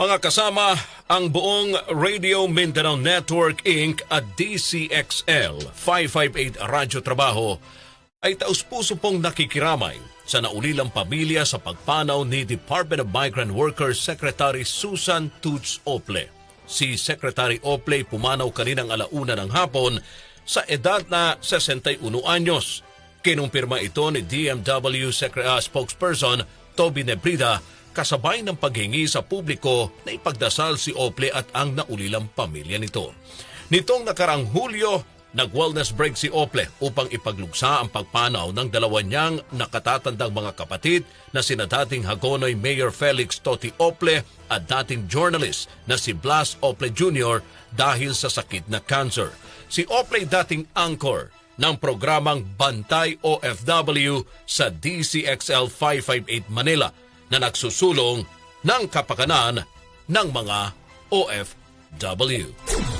Mga kasama, ang buong Radio Mindanao Network Inc. at DCXL 558 Radyo Trabaho ay taus-puso pong nakikiramay sa naulilang pamilya sa pagpanaw ni Department of Migrant Workers Secretary Susan Toots Ople. Si Secretary Ople pumanaw kaninang alauna ng hapon sa edad na 61 anyos. Kinumpirma ito ni DMW Secre- ah, spokesperson Toby Nebrida kasabay ng paghingi sa publiko na ipagdasal si Ople at ang naulilang pamilya nito. Nitong nakarang Hulyo, nag-wellness break si Ople upang ipaglugsa ang pagpanaw ng dalawa niyang nakatatandang mga kapatid na sina dating Hagonoy Mayor Felix Toti Ople at dating journalist na si Blas Ople Jr. dahil sa sakit na cancer. Si Ople dating anchor ng programang Bantay OFW sa DCXL 558 Manila na nagsusulong ng kapakanan ng mga OFW.